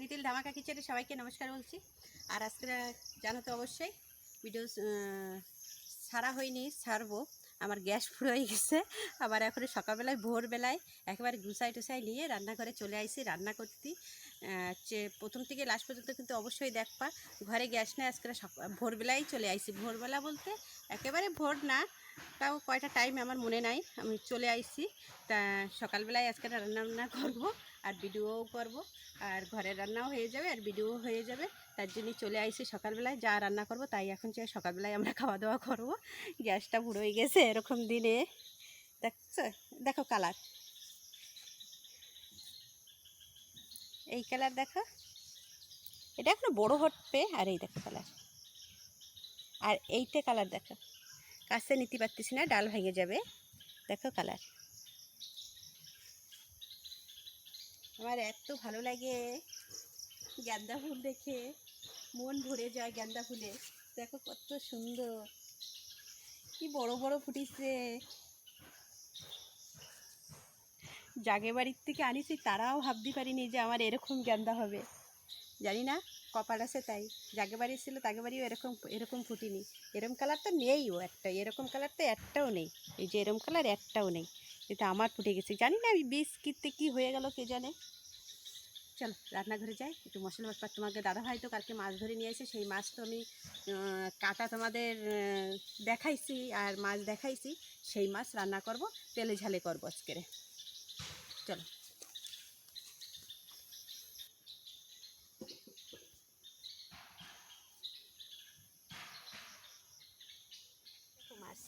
Little ধামাকা কিচেনে সবাইকে নমস্কার বলছি। আর আজকে, জানো তো অবশ্যই ভিডিও সারা হয়নি ছাড়বো আমার গ্যাস পুরো হয়ে গেছে। আবার এখন সকালবেলায়, ভোরবেলায় একেবারে গুছাই টুসাই নিয়ে রান্নাঘরে চলে আইসি, রান্না করতে প্রথম থেকে লাস্ট পর্যন্ত কিন্তু অবশ্যই দেখবা। ঘরে গ্যাস নেই, আজকে ভোরবেলায় চলে আইসি। ভোরবেলা বলতে একেবারে ভোর না তাও কয়টা টাইম আমার মনে নাই। আমি চলে আইসি তা সকালবেলায় আজকে রান্না বান্না করব আর ভিডিওও করব। আর ঘরের রান্নাও হয়ে যাবে আর ভিডিও হয়ে যাবে। তার জন্যই চলে আইসি সকালবেলায়। যা রান্না করব তাই এখন চাই সকালবেলায় আমরা খাওয়া দাওয়া করব। গ্যাসটা হয়ে গেছে এরকম দিনে। দেখছ? দেখো কালার এই কালার দেখো। এটা এখনও বড় হটবে আর এই দেখো কালার আর এইটা কালার দেখো। কাছে নিতে পারতেছি না, ডাল ভেঙে যাবে। দেখো কালার। আমার এত ভালো লাগে গাঁদা ফুল দেখে। মন ভরে যায় গাঁদা ফুলে। দেখো কত সুন্দর। কি বড় বড় ফুটিছে জাগে বাড়ির থেকে আনিছি, তারাও ভাবতে পারিনি যে আমার এরকম গাঁদা হবে। জানি না কপাল আছে তাই। যাকে বাড়ি ছিল তাকে বাড়িও এরকম এরকম ফুটিনি। এরকম কালার তো নেইও একটা, এরকম কালার তো একটাও নেই। এই যে এরকম কালার একটাও নেই। এটা আমার ফুটে গেছে। জানি না আমি বীজ কিনতে কী হয়ে গেল কে জানে। চল, রান্নাঘরে যাই। একটু মশলা মশলা তোমাকে দাদা ভাই তো কালকে মাছ ধরে নিয়ে এসে সেই মাছ তো আমি কাটা তোমাদের দেখাইছি আর মাছ দেখাইছি। সেই মাছ রান্না করব, তেলে ঝালে করব আজকেরে। চলো দেখো মাছ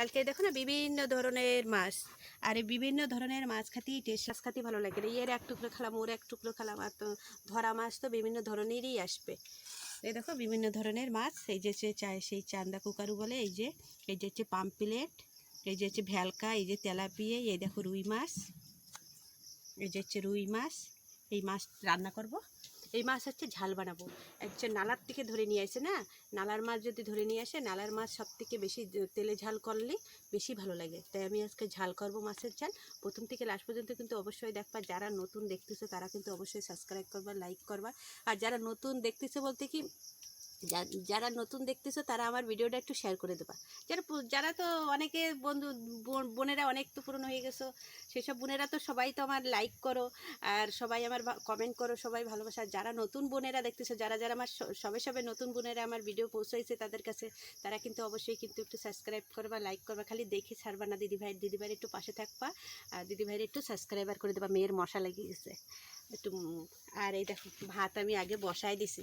কালকে দেখো না বিভিন্ন ধরনের মাছ। আর এই বিভিন্ন ধরনের মাছ খাতেই টেস্ট মাছ খাতেই ভালো লাগে এর এক টুকরো খেলাম, ওর এক টুকরো খেলাম, আর তো ধরা মাছ তো বিভিন্ন ধরনেরই আসবে। এই দেখো বিভিন্ন ধরনের মাছ, এই যে সেই চান্দা কুকারু বলে, এই যে এই যে হচ্ছে পাম্পলেট, এই যে হচ্ছে ভ্যালকা, এই যে তেলাপিয়ে, এই দেখো রুই মাছ, এই যে হচ্ছে রুই মাছ, এই মাছ রান্না করব। এই মাছ হচ্ছে ঝাল বানাবো। একজন নালার থেকে ধরে নিয়ে আসে, না? নালার মাছ যদি ধরে নিয়ে আসে, নালার মাছ সব থেকে বেশি তেলে ঝাল করলে বেশি ভালো লাগে। তাই আমি আজকে ঝাল করব মাছের ঝাল। প্রথম থেকে লাস্ট পর্যন্ত কিন্তু অবশ্যই দেখবা, যারা নতুন দেখতেছে তারা কিন্তু অবশ্যই সাবস্ক্রাইব করবা লাইক করবা। আর যারা নতুন দেখতেছে বলতে কি যারা নতুন দেখতেছো, তারা আমার ভিডিওটা একটু শেয়ার করে দেবা। যারা যারা তো অনেকে বন্ধু, বোন- বোনেরা অনেক তো পুরনো হয়ে গেছো, সেসব বোনেরা তো সবাই তো আমার লাইক করো, আর সবাই আমার কমেন্ট করো, সবাই ভালোবাসা। যারা নতুন বোনেরা দেখতেছো, যারা যারা আমার সবে সবে নতুন বোনেরা আমার ভিডিও পৌঁছাইছে তাদের কাছে, তারা কিন্তু অবশ্যই কিন্তু একটু সাবস্ক্রাইব করবা লাইক করবা, খালি দেখে ছাড়বা না। দিদিভাই দিদিভাইয়ের একটু পাশে থাকবা, আর দিদিভাইয়ের একটু সাবস্ক্রাইবার করে দেবা, মেয়ের মশা লেগে গেছে। একটু আর এই দেখো, ভাত আমি আগে বসাই দিছি।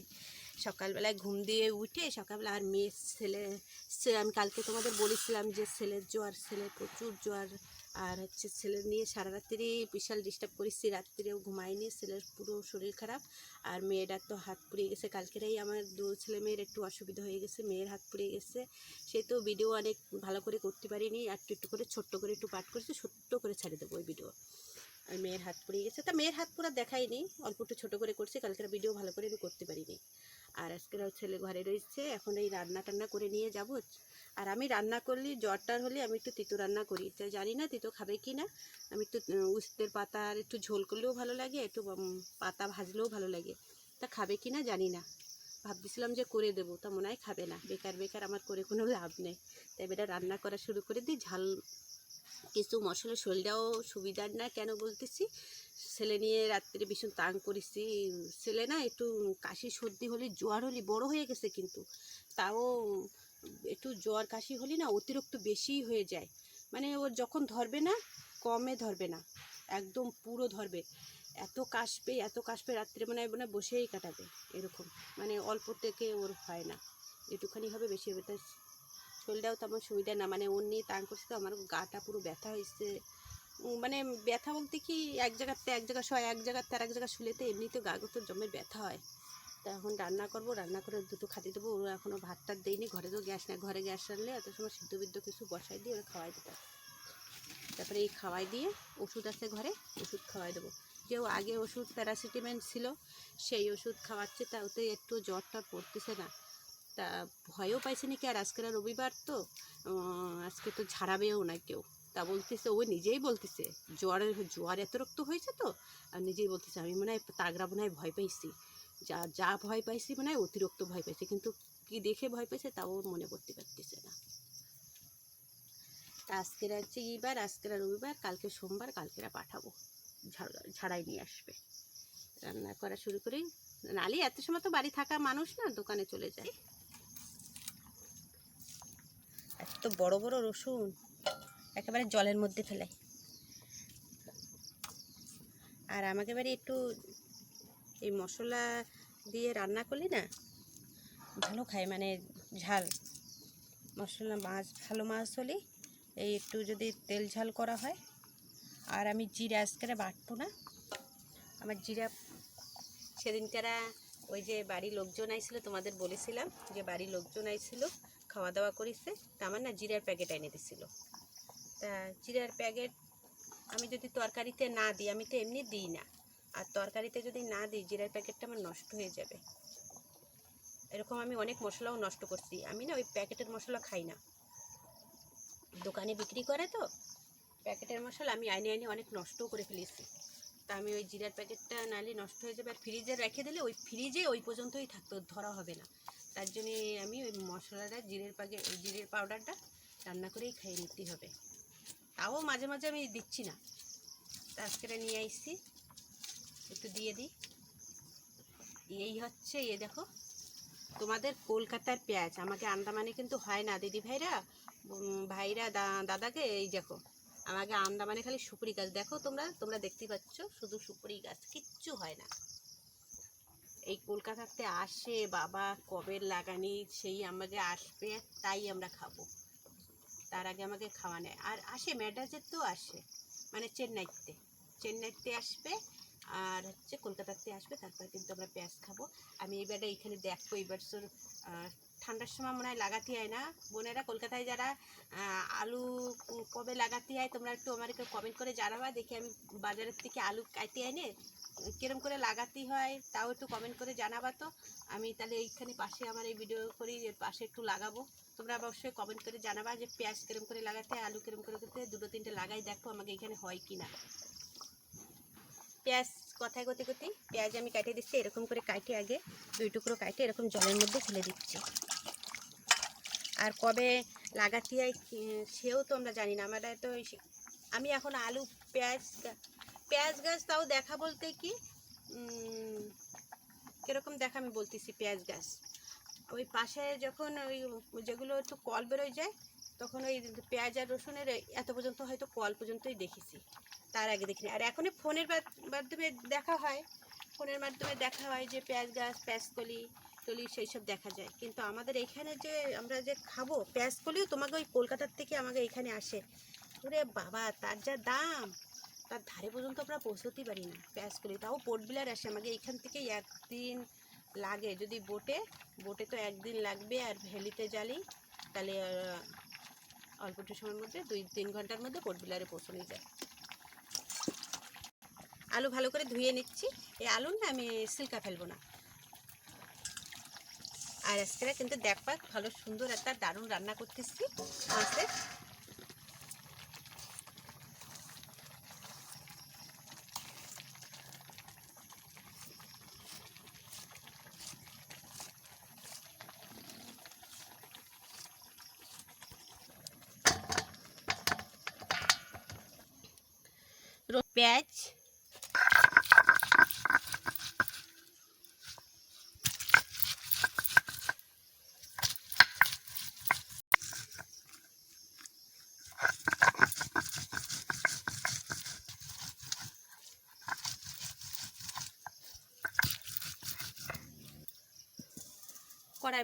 সকালবেলায় ঘুম দিয়ে উঠে সকালবেলা আর মেয়ে ছেলে, সে আমি কালকে তোমাদের বলেছিলাম যে ছেলের জ্বর ছেলে প্রচুর জ্বর, আর হচ্ছে ছেলের নিয়ে সারা রাত্রি বিশাল ডিস্টার্ব করেছি, রাত্রিরেও ঘুমাইনি ছেলের পুরো শরীর খারাপ, আর মেয়েটার তো হাত পুড়িয়ে গেছে। কালকেরাই আমার দু ছেলে মেয়ের একটু অসুবিধা হয়ে গেছে, মেয়ের হাত পুড়িয়ে গেছে। সে তো ভিডিও অনেক ভালো করে করতে পারিনি আর একটু একটু করে, ছোট্ট করে একটু পাঠ করেছে, ছোট্ট করে ছাড়ে দেবো ওই ভিডিও আর মেয়ের হাত পুড়ে গেছে। তা মেয়ের হাত পুরো দেখাইনি অল্প একটু ছোটো করে করছি, কালকের ভিডিও ভালো করে আমি করতে পারিনি। আর আজকের ছেলে ঘরে রয়েছে, এখন এই রান্না টান্না করে নিয়ে যাব। আর আমি রান্না করলে, জ্বরটার হলে আমি একটু তিতো রান্না করি। তো জানি না তিতো খাবে কি না, আমি একটু উস্তের পাতা আর একটু ঝোল করলেও ভালো লাগে, একটু পাতা ভাজলেও ভালো লাগে। তা খাবে কি না জানি না। ভাবছিলাম যে করে দেবো, তা মনে হয় খাবে না। বেকার বেকার, আমার করে কোনো লাভ নেই। তাই এবার রান্না করা শুরু করে দিই, ঝাল কিছু মশলা শরীরটাও সুবিধার না কেন বলতেছি? ছেলে নিয়ে রাত্রে ভীষণ তাং করেছি। ছেলে না একটু কাশি সর্দি হলে জ্বর হলে বড় হয়ে গেছে কিন্তু। তাও একটু জ্বর কাশি হলে না অতিরিক্ত বেশি হয়ে যায়। মানে ওর যখন ধরবে না, কমে ধরবে না। একদম পুরো ধরবে। এত কাশবে এত কাশবে রাত্রে মানে মানে বসেই কাটাবে। এরকম। মানে অল্প থেকে ওর হয় না। একটুখানি হবে বেশি হবে, তাই শরীরটাও তেমন সুবিধা না মানে ওর নিয়ে তাং করছে তো আমার গাটা পুরো ব্যথা হয়েছে। মানে ব্যথা বলতে কি, এক জায়গাতে এক জায়গা শোয়, এক জায়গাতে আর এক জায়গা শুলেতে এমনিতে গা তো জমে ব্যথা হয়। তা এখন রান্না করব, রান্না করে দুটো খাতে দেবো, ওরা এখনও ভাত টাত দেয়নি, ঘরে তো গ্যাস নেই, ঘরে গ্যাস রাখলে এত সময় সিদ্ধ বিদ্ধ কিছু বসাই দিয়ে ওরা খাওয়াই দিতে তারপরে এই খাওয়াই দিয়ে ওষুধ আছে ঘরে, ওষুধ খাওয়াই দেবো। কেউ আগে ওষুধ প্যারাসিটামেন্ট ছিল, সেই ওষুধ খাওয়াচ্ছে তা ওতে একটু জ্বরটা পড়তেছে না। তা ভয়ও পাইছে নাকি? আর আজকের রবিবার তো? আজকে তো ঝাড়াবেও না কেউ। তা বলতেছে ও নিজেই বলতেছে জ্বরের জ্বর এত রক্ত হয়েছে তো? আর নিজেই বলতেছে, আমি মনে হয় তাগড়া মনে হয় ভয় পাইছি। যা যা ভয় পাইছি মনে হয় অতিরিক্ত ভয় পাইছি, কিন্তু কি দেখে ভয় পাইছে তাও মনে করতে পারতেছে না। তা আজকের হচ্ছে এইবার, আজকের রবিবার, কালকে সোমবার কালকেরা পাঠাবো। ঝাড়- ঝাড়াই নিয়ে আসবে। রান্না করা শুরু করি। নালি, এত সময় তো বাড়ি থাকা মানুষ না, দোকানে চলে যায়। এত বড় বড় রসুন একেবারে জলের মধ্যে ফেলাই আর আমাকে বাড়ি একটু এই মশলা দিয়ে রান্না করলি না ভালো খায় মানে ঝাল। মশলা মাছ, ভালো মাছ হলে এই একটু যদি তেল ঝাল করা হয়। আর আমি জিরা, আজকে বাটবো না। আমার জিরা, সেদিনকারা ওই যে বাড়ির লোকজন আইছিল, তোমাদের বলেছিলাম যে বাড়ির লোকজন আইছিল খাওয়া দাওয়া করেছে, তা আমার না জিরার প্যাকেট এনে দিছিল। তা জিরার প্যাকেট আমি যদি তরকারিতে না দিই, আমি তো এমনি দিই না। আর তরকারিতে যদি না দিই, জিরার প্যাকেটটা আমার নষ্ট হয়ে যাবে। এরকম আমি অনেক মশলাও নষ্ট করছি। আমি না ওই প্যাকেটের মশলা খাই না। দোকানে বিক্রি করে তো, প্যাকেটের মশলা আমি আইনে আইনে অনেক নষ্টও করে ফেলেছি। তা আমি ওই জিরার প্যাকেটটা নালে নষ্ট হয়ে যাবে। আর ফ্রিজে রেখে দিলে ওই ফ্রিজে ওই পর্যন্তই থাকতো, ধরা হবে না। তার জন্যে আমি ওই মশলাটা, জিরের ওই জিরের পাউডারটা রান্না করেই খাইয়ে নিতে হবে। তাও মাঝে মাঝে আমি দিচ্ছি না। তা আজকে নিয়ে আইসি একটু দিয়ে দিই। এই হচ্ছে এ দেখো, তোমাদের কলকাতার পেঁয়াজ। আমাকে আন্দামানে কিন্তু হয় না, দিদি ভাইরা। ভাইরা দাদাকে এই দেখো, আমাকে আন্দামানে খালি সুপুরি গাছ। দেখো তোমরা তোমরা দেখতে পাচ্ছ, শুধু সুপুরি গাছ, কিচ্ছু হয় না। এই কলকাতাতে আসে বাবা কবে লাগানি, সেই আমাকে আসবে, তাই আমরা খাব। তার আগে আমাকে খাওয়া নেয় আর আসে ম্যাড্রাসের তো আসে মানে চেন্নাইতে। চেন্নাইতে আসবে, আর হচ্ছে কলকাতাতে আসবে, তারপর কিন্তু আমরা পেঁয়াজ খাব। আমি এবারে এখানে দেখব এবার তোর ঠান্ডার সময় মনে হয় লাগাতে হয় না। বোনেরা কলকাতায় যারা আলু কবে লাগাতে হয়, তোমরা একটু আমার একটু কমেন্ট করে জানাবা। দেখি আমি বাজারের থেকে আলু কাটতে এনে কিরম করে লাগাতে হয়, তাও একটু কমেন্ট করে জানাবা তো। আমি তাহলে এইখানে পাশে আমার এই ভিডিও করি এর পাশে একটু লাগাবো। তোমরা অবশ্যই কমেন্ট করে জানাবা যে পেঁয়াজ কিরম করে লাগাতে হয়, আলু কিরম করে করতে দুটো তিনটে লাগাই দেখো আমাকে এখানে হয় কি না পেঁয়াজ কথায় গতি গতি, পেঁয়াজ আমি কাটিয়ে দিচ্ছি, এরকম করে কাটে আগে, দুই টুকরো কাটে, এরকম জলের মধ্যে ফেলে দিচ্ছি। আর কবে লাগাতে হয় সেও তো আমরা জানি না। আমরা তো আমি এখন আলু, পেঁয়াজ পেঁয়াজ গাছ তাও দেখা বলতে কি? কীরকম দেখা আমি বলতেছি পেঁয়াজ গাছ। ওই পাশে যখন ওই যেগুলো একটু কল বেরোয় যায়, তখন ওই পেঁয়াজ আর রসুনের এত পর্যন্ত হয়তো কল পর্যন্তই দেখেছি। তার আগে দেখিনি। আর এখন ফোনের মাধ্যমে দেখা হয়। ফোনের মাধ্যমে দেখা হয় যে পেঁয়াজ গাছ, পেঁয়াজ কলি টলি সেই সব দেখা যায়। কিন্তু আমাদের এখানে যে আমরা যে খাব, পেঁয়াজ কলিও তোমাকে ওই কলকাতার থেকে আমাকে এখানে আসে। ওরে বাবা, তার যা দাম! তার ধারে পর্যন্ত আমরা পৌঁছতেই পারি না। পেঁয়াজ করি। তাও পোর্ট বিলার আসে আমাকে। এখান থেকে একদিন লাগে। যদি বোটে বোটে তো একদিন লাগবে আর ভ্যালিতে জালি, তাহলে অল্প একটু সময়ের মধ্যে, দুই তিন ঘণ্টার মধ্যে পোর্ট বিলারে পৌঁছানো যায়। আলু ভালো করে ধুয়ে নিচ্ছি। এই আলু না আমি সিল্কা ফেলব না। আর আজকে কিন্তু দেখবা ভালো সুন্দর একটা দারুণ রান্না করতেছি। মাছের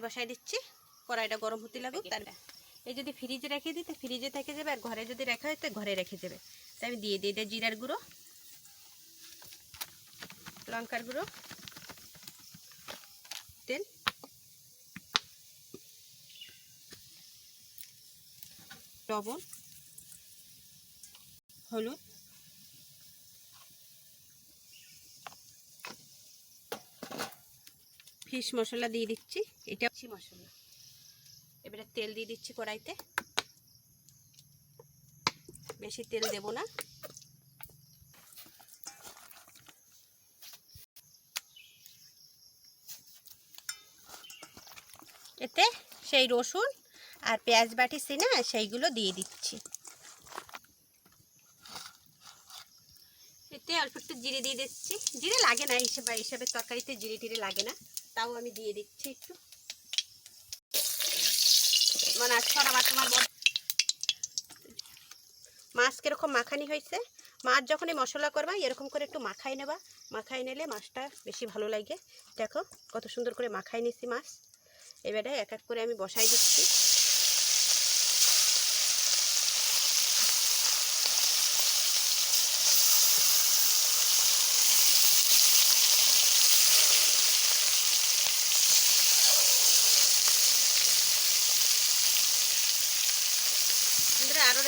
বসাই দিচ্ছি। কড়াইটা গরম হতে লাগুক তার এই যদি ফ্রিজে রেখে দিই তো ফ্রিজে থেকে যাবে আর ঘরে যদি রাখা হয় তো ঘরে রেখে যাবে। তাই আমি দিয়ে দিই এটা জিরার গুঁড়ো লঙ্কার গুঁড়ো তেল। লবণ হলুদ ফিশ মশলা দিয়ে দিচ্ছি। এটা হচ্ছে মশলা। এবারে তেল দিয়ে দিচ্ছি কড়াইতে। বেশি তেল দেব না। এতে সেই রসুন আর পেঁয়াজ বাটি না সেইগুলো দিয়ে দিচ্ছি এতে অল্প একটু জিরে দিয়ে দিচ্ছি। জিরে লাগে না হিসেবে হিসাবে তরকারিতে জিরে টিরে লাগে না। তাও আমি দিয়ে দিচ্ছি একটু। মানে আজকে আবার তোমার মাছ কীরকম মাখানি হয়েছে। মাছ যখন এই মশলা করবা, এরকম করে একটু মাখাই নেবা। মাখাই নিলে মাছটা বেশি ভালো লাগে। দেখো, কত সুন্দর করে মাখাই নিছি মাছ। এবারে এক এক করে আমি বসাই দিচ্ছি।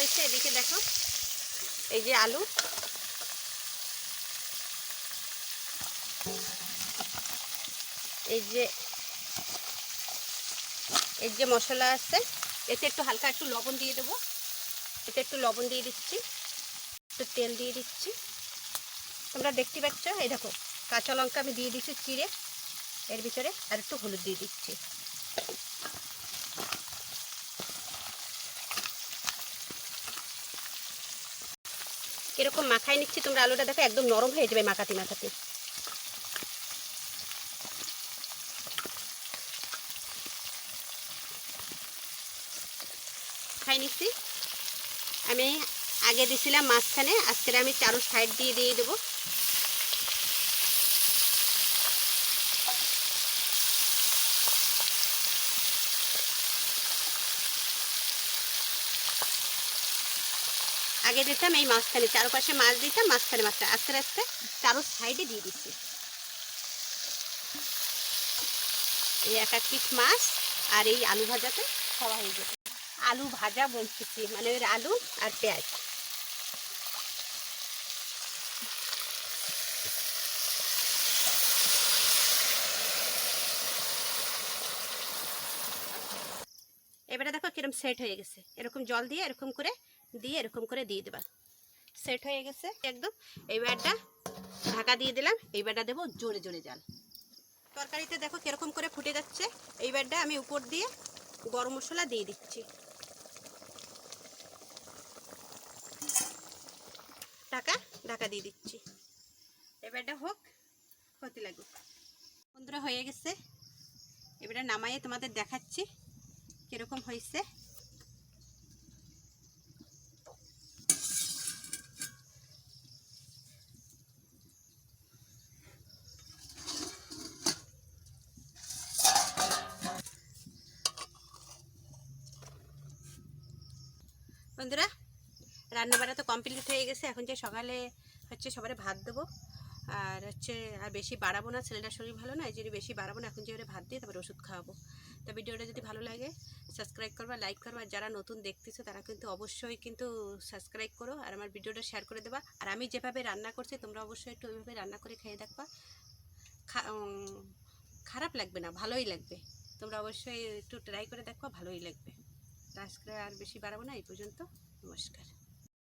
রয়েছে এদিকে দেখো। এই যে আলু। এই যে এর যে মশলা আছে, এতে একটু হালকা একটু লবণ দিয়ে দেবো। এতে একটু লবণ দিয়ে দিচ্ছি, একটু তেল দিয়ে দিচ্ছি। তোমরা দেখতে পাচ্ছ, এই দেখো, কাঁচা লঙ্কা আমি দিয়ে দিচ্ছি চিড়ে। এর ভিতরে আর একটু হলুদ দিয়ে দিচ্ছি। কীরকম মাখাই নিচ্ছি, তোমরা আলুটা দেখো একদম নরম হয়ে যাবে মাখাতে মাখাতে। খাই নিচ্ছি। আমি আগে দিছিলাম মাঝখানে আজকে আমি চারো সাইড দিয়ে দিয়ে দেবো। দিতাম, এই মাঝখানে চারপাশে মাছ দিতাম, মাঝখানে মাছটা আস্তে আস্তে চারো সাইডে দিয়ে দিচ্ছি। এই এক এক মাছ আর এই আলু ভাজাতে খাওয়া হয়ে যাবে। আলু ভাজা বলতেছি মানে ওই আলু আর পেঁয়াজ। এবারে দেখো কিরম সেট হয়ে গেছে। এরকম জল দিয়ে এরকম করে দিয়ে এরকম করে দিয়ে দেবা। সেট হয়ে গেছে। একদম। এইবারটা ঢাকা দিয়ে দিলাম। এইবারটা দেবো জোরে জোরে জাল। তরকারিতে দেখো কীরকম করে ফুটে যাচ্ছে। এইবারটা আমি উপর দিয়ে গরম মশলা দিয়ে দিচ্ছি। ঢাকা ঢাকা দিয়ে দিচ্ছি। এবারটা হোক, হতে লাগুক। বন্ধুরা, হয়ে গেছে। এবারে নামাইয়ে তোমাদের দেখাচ্ছি কীরকম হয়েছে বন্ধুরা রান্না বান্না তো কমপ্লিট হয়ে গেছে। এখন যে সকালে হচ্ছে সবারে ভাত দেবো, আর হচ্ছে আর বেশি বাড়াবো না, ছেলেটার শরীর ভালো না, এই জন্য বেশি বাড়াবো না, এখন যে ওরা ভাত দিয়ে তারপরে ওষুধ খাওয়াবো। তো ভিডিওটা যদি ভালো লাগে সাবস্ক্রাইব করবা লাইক করবা, আর যারা নতুন দেখতেছো, তারা কিন্তু অবশ্যই কিন্তু সাবস্ক্রাইব করো, আর আমার ভিডিওটা শেয়ার করে দেবা। আর আমি যেভাবে রান্না করছি, তোমরা অবশ্যই একটু ওইভাবে রান্না করে খেয়ে দেখবা। খারাপ লাগবে না, ভালোই লাগবে। তোমরা অবশ্যই একটু ট্রাই করে দেখো, ভালোই লাগবে। আজকে আর বেশি বাড়াবো না, এই পর্যন্ত, নমস্কার।